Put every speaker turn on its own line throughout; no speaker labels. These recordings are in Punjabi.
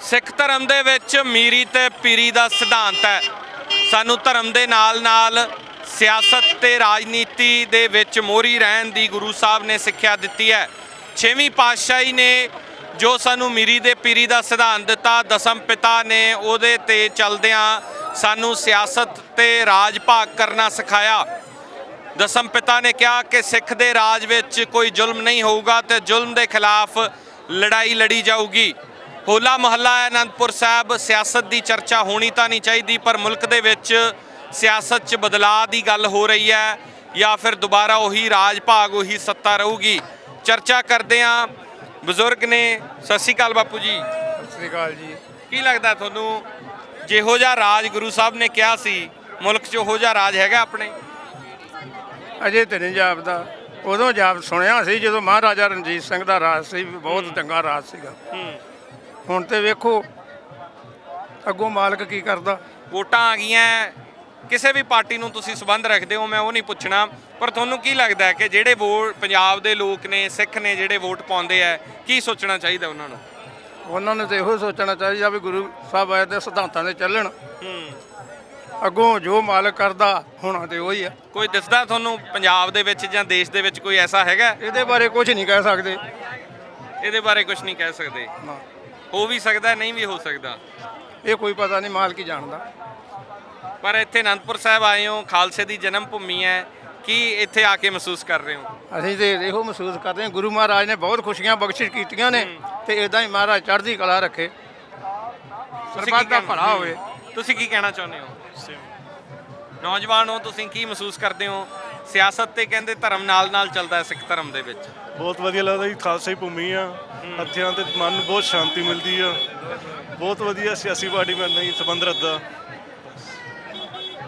ਸਿੱਖ ਧਰਮ ਦੇ ਵਿੱਚ ਮੀਰੀ ਤੇ ਪੀਰੀ ਦਾ ਸਿਧਾਂਤ ਹੈ। ਸਾਨੂੰ ਧਰਮ ਦੇ ਨਾਲ-ਨਾਲ ਸਿਆਸਤ ਤੇ ਰਾਜਨੀਤੀ ਦੇ ਵਿੱਚ ਮੋਰੀ ਰਹਿਣ ਦੀ ਗੁਰੂ ਸਾਹਿਬ ਨੇ ਸਿੱਖਿਆ ਦਿੱਤੀ ਹੈ। ਛੇਵੀਂ ਪਾਤਸ਼ਾਹੀ ਨੇ ਜੋ ਸਾਨੂੰ ਮੀਰੀ ਦੇ ਪੀਰੀ ਦਾ ਸਿਧਾਂਤ ਦਿੱਤਾ, ਦਸਮ ਪਿਤਾ ਨੇ ਉਹਦੇ ਤੇ ਚੱਲਦਿਆਂ ਸਾਨੂੰ ਸਿਆਸਤ ਤੇ ਰਾਜ ਭਾਗ ਕਰਨਾ ਸਿਖਾਇਆ। ਦਸਮ ਪਿਤਾ ਨੇ ਕਿਹਾ ਕਿ ਸਿੱਖ ਦੇ ਰਾਜ ਵਿੱਚ ਕੋਈ ਜ਼ੁਲਮ ਨਹੀਂ ਹੋਊਗਾ ਤੇ ਜ਼ੁਲਮ ਦੇ ਖਿਲਾਫ ਲੜਾਈ ਲੜੀ ਜਾਊਗੀ। ਹੋਲਾ ਮਹੱਲਾ ਹੈ ਅਨੰਦਪੁਰ ਸਾਹਿਬ। ਸਿਆਸਤ ਦੀ ਚਰਚਾ ਹੋਣੀ ਤਾਂ ਨਹੀਂ ਚਾਹੀਦੀ ਪਰ ਮੁਲਕ ਦੇ ਵਿੱਚ ਸਿਆਸਤ 'ਚ ਬਦਲਾਅ ਦੀ ਗੱਲ ਹੋ ਰਹੀ ਹੈ ਜਾਂ ਫਿਰ ਦੁਬਾਰਾ ਉਹੀ ਰਾਜ ਭਾਗ ਉਹੀ ਸੱਤਾ ਰਹੂਗੀ। ਚਰਚਾ ਕਰਦੇ ਹਾਂ। ਬਜ਼ੁਰਗ ਨੇ ਸਤਿ ਸ਼੍ਰੀ ਅਕਾਲ ਬਾਪੂ ਜੀ।
ਸਤਿ ਸ੍ਰੀ ਅਕਾਲ ਜੀ।
ਕੀ ਲੱਗਦਾ ਤੁਹਾਨੂੰ? ਜਿਹੋ ਜਿਹਾ ਰਾਜ ਗੁਰੂ ਸਾਹਿਬ ਨੇ ਕਿਹਾ ਸੀ ਮੁਲਕ 'ਚ ਉਹੋ ਜਿਹਾ ਰਾਜ ਹੈਗਾ ਆਪਣੇ?
ਅਜੇ ਤੇ ਨਹੀਂ ਜਾਪਦਾ। ਉਦੋਂ ਜਾਪ ਸੁਣਿਆ ਸੀ ਜਦੋਂ ਮਹਾਰਾਜਾ ਰਣਜੀਤ ਸਿੰਘ ਦਾ ਰਾਜ ਸੀ ਬਹੁਤ ਚੰਗਾ ਰਾਜ ਸੀਗਾ।
ਹੂੰ।
ਹੁਣ ਤੇ ਵੇਖੋ ਅੱਗੋਂ ਮਾਲਕ ਕੀ ਕਰਦਾ?
ਵੋਟਾਂ ਆ ਗਈਆਂ। ਕਿਸੇ ਵੀ ਪਾਰਟੀ ਨੂੰ ਤੁਸੀਂ ਸਬੰਧ ਰੱਖਦੇ ਹੋ ਮੈਂ ਉਹ ਨਹੀਂ ਪੁੱਛਣਾ। ਪਰ ਤੁਹਾਨੂੰ ਕੀ ਲੱਗਦਾ ਹੈ ਕਿ ਜਿਹੜੇ ਵੋਟ ਪੰਜਾਬ ਦੇ ਲੋਕ ਨੇ ਸਿੱਖ ਨੇ ਜਿਹੜੇ ਵੋਟ ਪਾਉਂਦੇ ਆ ਕੀ ਸੋਚਣਾ ਚਾਹੀਦਾ ਉਹਨਾਂ ਨੂੰ?
ਉਹਨਾਂ ਨੂੰ ਤੇ ਇਹੋ ਸੋਚਣਾ ਚਾਹੀਦਾ ਵੀ ਗੁਰੂ ਸਾਹਿਬ ਆਏ ਦੇ ਸਿਧਾਂਤਾਂ ਤੇ ਚੱਲਣ। ਅੱਗੋਂ ਜੋ ਮਾਲਕ ਕਰਦਾ ਹੋਣਾ ਤੇ ਉਹੀ ਆ।
ਕੋਈ ਦਿਸਦਾ ਤੁਹਾਨੂੰ ਪੰਜਾਬ ਦੇ ਵਿੱਚ ਜਾਂ ਦੇਸ਼ ਦੇ ਵਿੱਚ ਕੋਈ ਐਸਾ ਹੈਗਾ?
ਇਹਦੇ ਬਾਰੇ ਕੁਝ ਨਹੀਂ ਕਹਿ ਸਕਦੇ।
ਇਹਦੇ ਬਾਰੇ ਕੁਝ ਨਹੀਂ ਕਹਿ ਸਕਦੇ। ਹੋ ਵੀ ਸਕਦਾ ਨਹੀਂ ਵੀ ਹੋ ਸਕਦਾ।
ਇਹ ਕੋਈ ਪਤਾ ਨਹੀਂ ਮਾਲਕ ਹੀ ਜਾਣਦਾ।
ਪਰ ਇੱਥੇ ਅਨੰਦਪੁਰ ਸਾਹਿਬ ਆਏ ਹੋ ਖਾਲਸੇ ਦੀ ਜਨਮ ਭੂਮੀ ਹੈ। ਕੀ ਇੱਥੇ ਆ ਕੇ ਮਹਿਸੂਸ ਕਰ ਰਹੇ ਹੋ?
ਅਸੀਂ ਤੇ ਇਹੋ ਮਹਿਸੂਸ ਕਰਦੇ ਹਾਂ ਗੁਰੂ ਮਹਾਰਾਜ ਨੇ ਬਹੁਤ ਖੁਸ਼ੀਆਂ ਬਖਸ਼ਿਸ਼ ਕੀਤੀਆਂ ਨੇ ਤੇ ਇਦਾਂ ਹੀ ਮਹਾਰਾਜ ਚੜ੍ਹਦੀ ਕਲਾ ਰੱਖੇ। ਸਰਬੱਤ ਦਾ ਭਲਾ ਹੋਵੇ।
ਤੁਸੀਂ ਕੀ ਕਹਿਣਾ ਚਾਹੁੰਦੇ ਹੋ? ਨੌਜਵਾਨ ਹੋ ਤੁਸੀਂ ਕੀ ਮਹਿਸੂਸ ਕਰਦੇ ਹੋ? ਸਿਆਸਤ ਤੇ ਕਹਿੰਦੇ ਧਰਮ ਨਾਲ ਨਾਲ ਚੱਲਦਾ ਹੈ ਸਿੱਖ ਧਰਮ ਦੇ ਵਿੱਚ।
ਬਹੁਤ ਵਧੀਆ ਲੱਗਦਾ ਜੀ ਖਾਲਸਾ ਹੀ ਭੂਮੀ ਆ। ਹੱਥਿਆਂ ਤੇ ਮਨ ਨੂੰ ਬਹੁਤ ਸ਼ਾਂਤੀ ਮਿਲਦੀ ਆ। ਬਹੁਤ ਵਧੀਆ ਸਿਆਸੀ ਪਾਰਟੀ ਮੈਂ ਨਹੀਂ ਸੰਬੰਧ ਰੱਖਦਾ।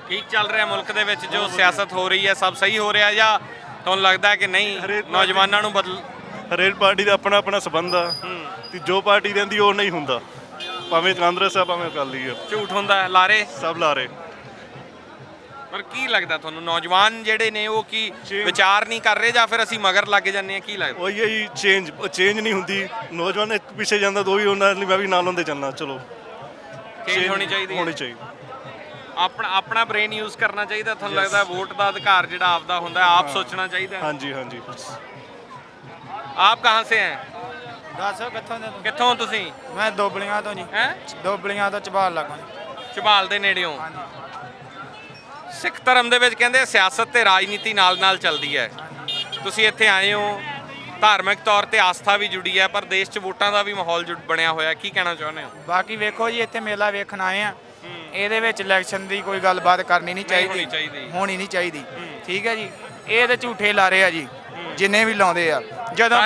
ਠੀਕ ਚੱਲ ਰਿਹਾ ਮੁਲਕ ਦੇ ਵਿੱਚ ਜੋ ਸਿਆਸਤ ਹੋ ਰਹੀ ਹੈ ਸਭ ਸਹੀ ਹੋ ਰਿਹਾ ਜਾਂ ਤੁਹਾਨੂੰ ਲੱਗਦਾ ਕਿ ਨਹੀਂ ਨੌਜਵਾਨਾਂ ਨੂੰ ਬਦਲ
ਹਰੇਕ ਪਾਰਟੀ ਦਾ ਆਪਣਾ ਆਪਣਾ ਸੰਬੰਧ ਆ। ਤੇ ਜੋ ਪਾਰਟੀ ਰਹਿੰਦੀ ਉਹ ਨਹੀਂ ਹੁੰਦਾ। ਭਾਵੇਂ ਕਾਂਗਰਸ ਆ ਭਾਵੇਂ ਅਕਾਲੀ ਆ।
ਝੂਠ ਹੁੰਦਾ ਲਾਰੇ।
ਸਭ ਲਾਰੇ।
ਪਰ ਕੀ ਲੱਗਦਾ ਤੁਹਾਨੂੰ? ਨੌਜਵਾਨ ਜਿਹੜੇ ਨੇ ਉਹ ਕੀ ਵਿਚਾਰ ਨਹੀਂ ਕਰ ਰਹੇ ਜਾਂ ਫਿਰ ਅਸੀਂ ਮਗਰ ਲੱਗ ਜੰਨੇ ਆ ਕੀ ਲੱਗਦਾ?
ਉਹੀ ਹੈ ਚੇਂਜ ਚੇਂਜ ਨਹੀਂ ਹੁੰਦੀ। ਨੌਜਵਾਨ ਇੱਕ ਪਿੱਛੇ ਜਾਂਦਾ ਦੋ ਹੀ ਉਹਨਾਂ ਲਈ ਮੈਂ ਵੀ ਨਾਲ ਹੁੰਦੇ ਚੱਲਣਾ ਚਲੋ।
ਚੇਂਜ ਹੋਣੀ ਚਾਹੀਦੀ ਹੈ।
ਹੋਣੀ ਚਾਹੀਦੀ।
ਆਪਣਾ ਆਪਣਾ ਬ੍ਰੇਨ ਯੂਜ਼ ਕਰਨਾ ਚਾਹੀਦਾ ਤੁਹਾਨੂੰ ਲੱਗਦਾ ਵੋਟ ਦਾ ਅਧਿਕਾਰ ਜਿਹੜਾ ਆਪਦਾ ਹੁੰਦਾ ਆਪ ਸੋਚਣਾ ਚਾਹੀਦਾ।
ਹਾਂਜੀ ਹਾਂਜੀ
ਆਪ ਕਹਾਂ ਸੇ ਹੈ?
ਦੱਸੋ ਕਿੱਥੋਂ ਦੇ ਤੂੰ?
ਕਿੱਥੋਂ ਤੁਸੀਂ?
ਮੈਂ ਦੋਬਲੀਆਂ ਤੋਂ ਜੀ।
ਹੈ?
ਦੋਬਲੀਆਂ ਤੋਂ ਚਬਾਲ ਲੱਗਾ
ਝਬਾਲ ਦੇ ਨੇੜਿਓਂ। ਸਿੱਖ ਧਰਮ ਦੇ ਵਿੱਚ ਕਹਿੰਦੇ ਸਿਆਸਤ ਤੇ ਰਾਜਨੀਤੀ ਨਾਲ-ਨਾਲ ਚੱਲਦੀ ਹੈ। ਤੁਸੀਂ ਇੱਥੇ ਆਏ ਹੋ ਧਾਰਮਿਕ ਤੌਰ ਤੇ ਆਸਥਾ ਵੀ ਜੁੜੀ ਹੈ ਪਰ ਦੇਸ਼ 'ਚ ਵੋਟਾਂ ਦਾ ਵੀ ਮਾਹੌਲ ਜੁੜ ਬਣਿਆ ਹੋਇਆ ਕੀ ਕਹਿਣਾ ਚਾਹੁੰਦੇ ਹੋ?
ਬਾਕੀ ਵੇਖੋ ਜੀ ਇੱਥੇ ਮੇਲਾ ਵੇਖਣ ਆਏ ਆ ਇਹਦੇ ਵਿੱਚ ਇਲੈਕਸ਼ਨ ਦੀ ਕੋਈ ਗੱਲਬਾਤ ਕਰਨੀ ਨਹੀਂ ਚਾਹੀਦੀ।
ਹੋਣੀ
ਨਹੀਂ ਚਾਹੀਦੀ। ਠੀਕ ਹੈ ਜੀ। ਇਹ ਤੇ ਝੂਠੇ ਲਾ ਰਹੇ ਆ ਜੀ ਜਿੰਨੇ ਵੀ ਲਾਉਂਦੇ ਆ। ਜਦੋਂ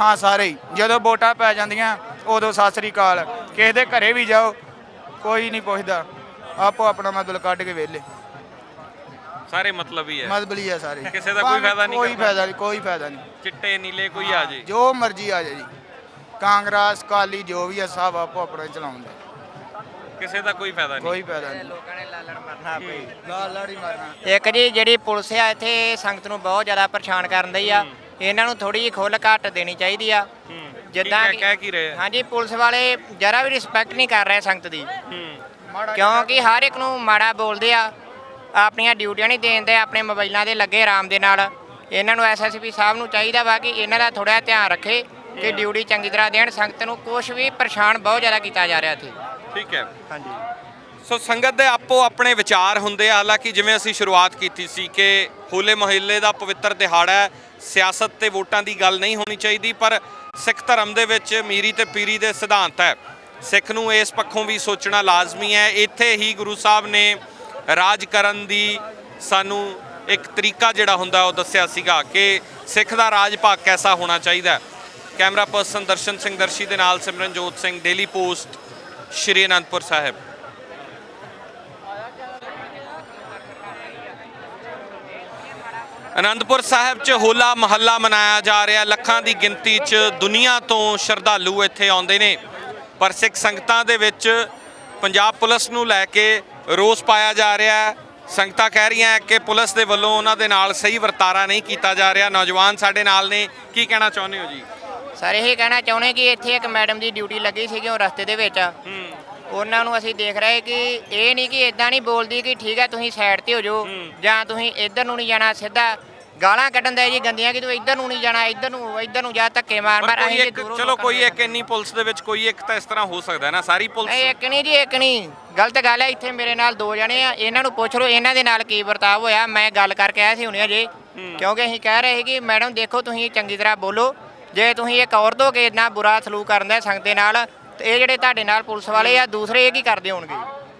ਹਾਂ ਸਾਰੇ ਜਦੋਂ ਵੋਟਾਂ ਪੈ ਜਾਂਦੀਆਂ ਉਦੋਂ ਸਤਿ ਸ੍ਰੀ ਅਕਾਲ। ਕਿਸੇ ਦੇ ਘਰੇ ਵੀ ਜਾਓ ਕੋਈ ਨਹੀਂ ਪੁੱਛਦਾ। ਆਪੋ ਆਪਣਾ ਮਤਲਬ ਕੱਢ ਕੇ ਵੇਲੇ
ਸਾਰੇ ਮਤਲਬ ਹੀ। ਹੈ
ਮਤਲਬਲੀ ਆ ਸਾਰੇ।
ਕਿਸੇ ਦਾ ਕੋਈ
ਭਾਵੇਂ
ਫਾਇਦਾ ਨਹੀਂ
ਕੋਈ
ਕਰਦਾ।
ਫਾਇਦਾ ਨਹੀਂ ਕੋਈ ਫਾਇਦਾ ਨਹੀਂ।
ਚਿੱਟੇ ਨੀਲੇ ਕੋਈ ਆ ਜੇ।
ਜੋ ਮਰਜ਼ੀ ਆ ਜਾਏ ਜੀ। ਕਾਂਗਰਸ ਕਾਲੀ ਜੋ ਵੀ ਆ ਸਭ ਆਪੋ ਆਪਣਾ ਹੀ ਚਲਾਉਂਦੇ।
ਕਿਸੇ ਦਾ ਕੋਈ ਫਾਇਦਾ ਨਹੀਂ।
ਕੋਈ ਫਾਇਦਾ ਨਹੀਂ।
ਲੋਕਾਂ ਨੇ ਲਾਲੜ ਮਰਨਾ ਪਈ
ਲਾਲੜੀ ਮਾਰਨਾ।
ਇੱਕ ਜੀ ਜਿਹੜੀ ਪੁਲਿਸ ਆ ਇੱਥੇ ਸੰਗਤ ਨੂੰ ਬਹੁਤ ਜ਼ਿਆਦਾ ਪਰੇਸ਼ਾਨ ਕਰਨ ਦਈ ਆ। ਇਹਨਾਂ ਨੂੰ ਥੋੜੀ ਜਿਹੀ ਖੁੱਲ ਘੱਟ ਦੇਣੀ ਚਾਹੀਦੀ ਆ। ਜਿੱਦਾਂ
ਕੀ ਕਹਿ- ਕਹਿ ਕੀ ਰਹੇ ਆ?
ਹਾਂਜੀ ਪੁਲਿਸ ਵਾਲੇ ਜਰਾ ਵੀ ਰਿਸਪੈਕਟ ਨਹੀਂ ਕਰ ਰਹੇ ਸੰਗਤ ਦੀ।
ਹੂੰ।
ਕਿਉਂਕਿ ਹਰ ਇੱਕ ਨੂੰ ਮਾੜਾ ਬੋਲਦੇ ਆ। ਆਪਣੀਆਂ ਡਿਊਟੀਆਂ ਨਹੀਂ ਦੇਂਦੇ ਆਪਣੇ ਮੋਬਾਈਲਾਂ ਦੇ ਲੱਗੇ ਆਰਾਮ ਦੇ ਨਾਲ। ਇਹਨਾਂ ਨੂੰ ਐਸਐਸਪੀ ਸਾਹਿਬ ਨੂੰ ਚਾਹੀਦਾ ਵਾ ਕਿ ਇਹਨਾਂ ਦਾ ਥੋੜਾ ਧਿਆਨ ਰੱਖੇ ਕਿ ਡਿਊਟੀ ਚੰਗੀ ਤਰ੍ਹਾਂ ਦੇਣ। ਸੰਗਤ ਨੂੰ ਕੁਝ ਵੀ ਪਰੇਸ਼ਾਨ ਬਹੁਤ ਜ਼ਿਆਦਾ ਕੀਤਾ ਜਾ ਰਿਹਾ ਇੱਥੇ।
ਠੀਕ ਹੈ।
ਹਾਂਜੀ।
ਸੋ ਸੰਗਤ ਦੇ ਆਪੋ ਆਪਣੇ ਵਿਚਾਰ ਹੁੰਦੇ ਆ ਹਾਲਾਂਕਿ ਜਿਵੇਂ ਅਸੀਂ ਸ਼ੁਰੂਆਤ ਕੀਤੀ ਸੀ ਕਿ ਹੋਲੇ ਮਹੱਲੇ ਦਾ ਪਵਿੱਤਰ ਦਿਹਾੜਾ ਹੈ ਸਿਆਸਤ ਤੇ ਵੋਟਾਂ ਦੀ ਗੱਲ ਨਹੀਂ ਹੋਣੀ ਚਾਹੀਦੀ ਪਰ ਸਿੱਖ ਧਰਮ ਦੇ ਵਿੱਚ ਮੀਰੀ ਤੇ ਪੀਰੀ ਦੇ ਸਿਧਾਂਤ ਹੈ। ਸਿੱਖ ਨੂੰ ਇਸ ਪੱਖੋਂ ਵੀ ਸੋਚਣਾ ਲਾਜ਼ਮੀ ਹੈ। ਇੱਥੇ ਹੀ ਗੁਰੂ ਸਾਹਿਬ ਨੇ ਰਾਜ ਕਰਨ ਦੀ ਸਾਨੂੰ ਇੱਕ ਤਰੀਕਾ ਜਿਹੜਾ ਹੁੰਦਾ, ਉਹ ਦੱਸਿਆ ਸੀਗਾ ਕਿ ਸਿੱਖ ਦਾ ਰਾਜ ਭਾਗ ਕੈਸਾ ਹੋਣਾ ਚਾਹੀਦਾ ਕੈਮਰਾ ਪਰਸਨ ਦਰਸ਼ਨ ਸਿੰਘ ਦਰਸ਼ੀ ਦੇ ਨਾਲ ਸਿਮਰਨਜੋਤ ਸਿੰਘ ਡੇਲੀ ਪੋਸਟ ਸ਼੍ਰੀ ਅਨੰਦਪੁਰ ਸਾਹਿਬ। ਅਨੰਦਪੁਰ ਸਾਹਿਬ 'ਚ ਹੋਲਾ ਮਹੱਲਾ ਮਨਾਇਆ ਜਾ ਰਿਹਾ। ਲੱਖਾਂ ਦੀ ਗਿਣਤੀ 'ਚ ਦੁਨੀਆ ਤੋਂ ਸ਼ਰਧਾਲੂ ਇੱਥੇ ਆਉਂਦੇ ਨੇ। ਪਰ ਸਿੱਖ ਸੰਗਤਾਂ ਦੇ ਵਿੱਚ ਪੰਜਾਬ ਪੁਲਿਸ ਨੂੰ ਲੈ ਕੇ ਰੋਸ ਪਾਇਆ ਜਾ ਰਿਹਾ ਹੈ। ਸੰਗਤਾਂ ਕਹਿ ਰਹੀਆਂ ਕਿ ਪੁਲਿਸ ਦੇ ਵੱਲੋਂ ਉਹਨਾਂ ਦੇ ਨਾਲ ਸਹੀ ਵਰਤਾਰਾ ਨਹੀਂ ਕੀਤਾ ਜਾ ਰਿਹਾ। ਨੌਜਵਾਨ ਸਾਡੇ ਨਾਲ ਨੇ। ਕੀ ਕਹਿਣਾ ਚਾਹੁੰਦੇ ਹੋ ਜੀ?
ਸਰ ਇਹ ਕਹਿਣਾ ਚਾਹੁੰਦੇ ਕਿ ਇੱਥੇ ਇੱਕ ਮੈਡਮ ਦੀ ਡਿਊਟੀ ਲੱਗੀ ਸੀਗੀ ਉਹ ਰਸਤੇ ਦੇ ਵਿੱਚ। ਉਹਨਾਂ ਨੂੰ ਅਸੀਂ ਦੇਖ ਰਹੇ ਕਿ ਇਹ ਨਹੀਂ ਕਿ ਇਦਾਂ ਨਹੀਂ ਬੋਲਦੀ ਕਿ ਠੀਕ ਹੈ ਤੁਸੀਂ ਸਾਈਡ ਤੇ ਹੋ ਜਾਓ ਜਾਂ ਤੁਸੀਂ ਇੱਧਰ ਨੂੰ ਨਹੀਂ ਜਾਣਾ ਸਿੱਧਾ ਗਾਲਾਂ ਕੱਢਣ ਦੇ ਜੀ ਗੰਦੀਆਂ ਕਿ ਤੂੰ ਇੱਧਰ ਨੂੰ ਨਹੀਂ ਜਾਣਾ ਇੱਧਰ ਨੂੰ ਇੱਧਰ ਨੂੰ ਜਾ ਧੱਕੇ ਮਾਰ
ਪਰ
ਮਾਰ
ਕੋਈ
ਅਸੀਂ
ਇੱਕ
ਦੂਰੋਂ
ਚਲੋ
ਲੋਕਾਂ
ਕੋਈ
ਨੂੰ
ਇੱਕ ਇੰਨੀ ਪੁਲਿਸ ਦੇ ਵਿੱਚ ਕੋਈ ਇੱਕ ਤਾਂ ਇਸ ਤਰ੍ਹਾਂ ਹੋ ਸਕਦਾ ਹੈ ਨਾ ਸਾਰੀ
ਨਹੀਂ
ਪੁਲਿਸ
ਇੱਕ ਨਹੀਂ ਜੀ ਇੱਕ ਨਹੀਂ। ਗਲਤ ਗੱਲ ਹੈ ਇੱਥੇ ਮੇਰੇ ਨਾਲ ਦੋ ਜਣੇ ਆ ਇਹਨਾਂ ਨੂੰ ਪੁੱਛ ਲਓ ਇਹਨਾਂ ਦੇ ਨਾਲ ਕੀ ਵਰਤਾਵ ਹੋਇਆ ਮੈਂ ਗੱਲ ਕਰਕੇ ਆਇਆ ਸੀ ਹੁਣੇ ਅਜੇ। ਕਿਉਂਕਿ ਅਸੀਂ ਕਹਿ ਰਹੇ ਸੀ ਕਿ ਮੈਡਮ ਦੇਖੋ ਤੁਸੀਂ ਚੰਗੀ ਤਰ੍ਹਾਂ ਬੋਲੋ ਜੇ ਤੁਸੀਂ ਇੱਕ ਔਰਤ ਹੋ ਕੇ ਇੰਨਾ ਬੁਰਾ ਸਲੂਕ ਕਰਨ ਦੇ ਸੰਗਤ ਦੇ ਨਾਲ ਤੇ ਇਹ ਜਿਹੜੇ ਤੁਹਾਡੇ ਨਾਲ ਪੁਲਿਸ ਵਾਲੇ ਆ ਦੂਸਰੇ ਇਹ ਕੀ ਕਰਦੇ ਹੋਣਗੇ?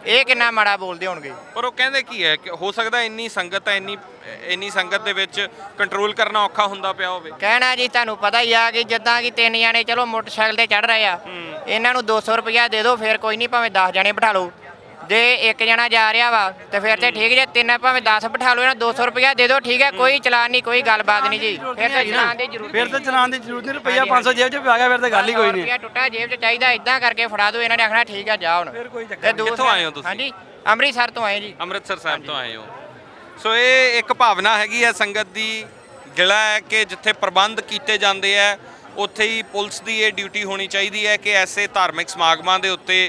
ਇਹ ਕਿੰਨਾ ਮਾੜਾ ਬੋਲਦੇ ਹੋਣਗੇ?
ਪਰ ਉਹ ਕਹਿੰਦੇ ਕੀ ਹੈ ਕਿ ਹੋ ਸਕਦਾ ਇੰਨੀ ਸੰਗਤ ਹੈ ਇੰਨੀ ਇੰਨੀ ਸੰਗਤ ਦੇ ਵਿੱਚ ਕੰਟਰੋਲ ਕਰਨਾ ਔਖਾ ਹੁੰਦਾ ਪਿਆ ਹੋਵੇ।
ਕਹਿਣਾ ਜੀ ਤੁਹਾਨੂੰ ਪਤਾ ਹੀ ਆ ਕਿ ਜਿੱਦਾਂ ਕਿ ਤਿੰਨ ਜਣੇ ਚਲੋ ਮੋਟਰਸਾਈਕਲ ਤੇ ਚੜ ਰਹੇ ਆ ਇਹਨਾਂ ਨੂੰ 200 ਰੁਪਇਆ ਦੇ ਦਿਓ ਫਿਰ ਕੋਈ ਨਹੀਂ ਭਾਵੇਂ 10 ਜਣੇ ਬਿਠਾ ਲਓ। ਜੇ ਇੱਕ ਜਣਾ ਜਾ ਰਿਹਾ ਵਾ ਤੇ ਫਿਰ ਤੇ ਠੀਕ ਜੇ ਤਿੰਨ ਭਾਵੇਂ 10 ਬਿਠਾ ਲਓ ਇਹਨਾਂ 200 ਰੁਪਇਆ ਦੇ ਦਿਓ ਠੀਕ ਹੈ ਕੋਈ ਚਲਾਨ ਨਹੀਂ ਕੋਈ ਗੱਲਬਾਤ ਨਹੀਂ ਜੀ। ਫਿਰ ਤਾਂ ਚਲਾਨ ਦੀ ਜ਼ਰੂਰਤ
ਫਿਰ ਤਾਂ ਚਲਾਉਣ ਦੀ ਜ਼ਰੂਰਤ ਨਹੀਂ ਰੁਪਈਆ 500 ਜੇਬ 'ਚ ਪਾ ਗਿਆ ਫਿਰ ਤਾਂ ਗੱਲ ਹੀ ਕੋਈ ਨਹੀਂ।
ਰੁਪਇਆ ਟੁੱਟਾ ਜੇਬ 'ਚ ਚਾਹੀਦਾ ਇਦਾਂ ਕਰਕੇ ਫੜਾ ਦਿਓ ਇਹਨਾਂ ਨੇ ਆਖਣਾ ਠੀਕ ਆ ਜਾ ਹੁਣ।
ਫਿਰ ਕੋਈ ਚੱਕਰ
ਕਿੱਥੋਂ ਆਏ ਹੋ ਤੁਸੀਂ?
ਹਾਂਜੀ ਅੰਮ੍ਰਿਤਸਰ ਤੋਂ ਆਏ ਜੀ।
ਅੰਮ੍ਰਿਤਸਰ ਸਾਹਿਬ ਤੋਂ ਆਏ ਹੋ। ਸੋ ਇਹ ਇੱਕ ਭਾਵਨਾ ਹੈਗੀ ਹੈ ਸੰਗਤ ਦੀ ਗਿਲਾ ਹੈ ਕਿ ਜਿੱਥੇ ਪ੍ਰਬੰਧ ਕੀਤੇ ਜਾਂਦੇ ਹੈ ਉੱਥੇ ਹੀ ਪੁਲਿਸ ਦੀ ਇਹ ਡਿਊਟੀ ਹੋਣੀ ਚਾਹੀਦੀ ਹੈ ਕਿ ਐਸੇ ਧਾਰਮਿਕ ਸਮਾਗਮਾਂ ਦੇ ਉੱਤੇ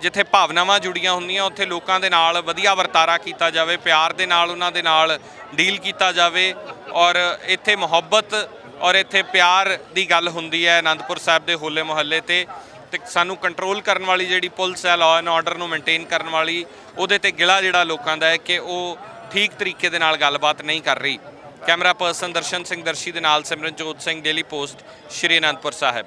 ਜਿੱਥੇ ਭਾਵਨਾਵਾਂ ਜੁੜੀਆਂ ਹੁੰਦੀਆਂ, ਉੱਥੇ ਲੋਕਾਂ ਦੇ ਨਾਲ ਵਧੀਆ ਵਰਤਾਰਾ ਕੀਤਾ ਜਾਵੇ, ਪਿਆਰ ਦੇ ਨਾਲ ਉਹਨਾਂ ਦੇ ਨਾਲ ਡੀਲ ਕੀਤਾ ਜਾਵੇ ਔਰ ਇੱਥੇ ਮੁਹੱਬਤ ਔਰ ਇੱਥੇ ਪਿਆਰ ਦੀ ਗੱਲ ਹੁੰਦੀ ਹੈ ਆਨੰਦਪੁਰ ਸਾਹਿਬ ਦੇ ਹੋਲੇ ਮੁਹੱਲੇ ਤੇ ਤੇ ਸਾਨੂੰ ਕੰਟਰੋਲ ਕਰਨ ਵਾਲੀ ਜਿਹੜੀ ਪੁਲਿਸ ਹੈ ਲਾਅ ਐਂਡ ਆਰਡਰ ਨੂੰ ਮੇਨਟੇਨ ਕਰਨ ਵਾਲੀ, ਉਹਦੇ ਤੇ ਗਿਲਾ ਜਿਹੜਾ ਲੋਕਾਂ ਦਾ ਹੈ ਕਿ ਉਹ ਠੀਕ ਤਰੀਕੇ ਦੇ ਨਾਲ ਗੱਲਬਾਤ ਨਹੀਂ ਕਰ ਰਹੀ। ਕੈਮਰਾ ਪਰਸਨ ਦਰਸ਼ਨ ਸਿੰਘ ਦਰਸ਼ੀ ਦੇ ਨਾਲ ਸਿਮਰਨਜੋਤ ਸਿੰਘ ਡੇਲੀ ਪੋਸਟ ਸ਼੍ਰੀ ਅਨੰਦਪੁਰ ਸਾਹਿਬ।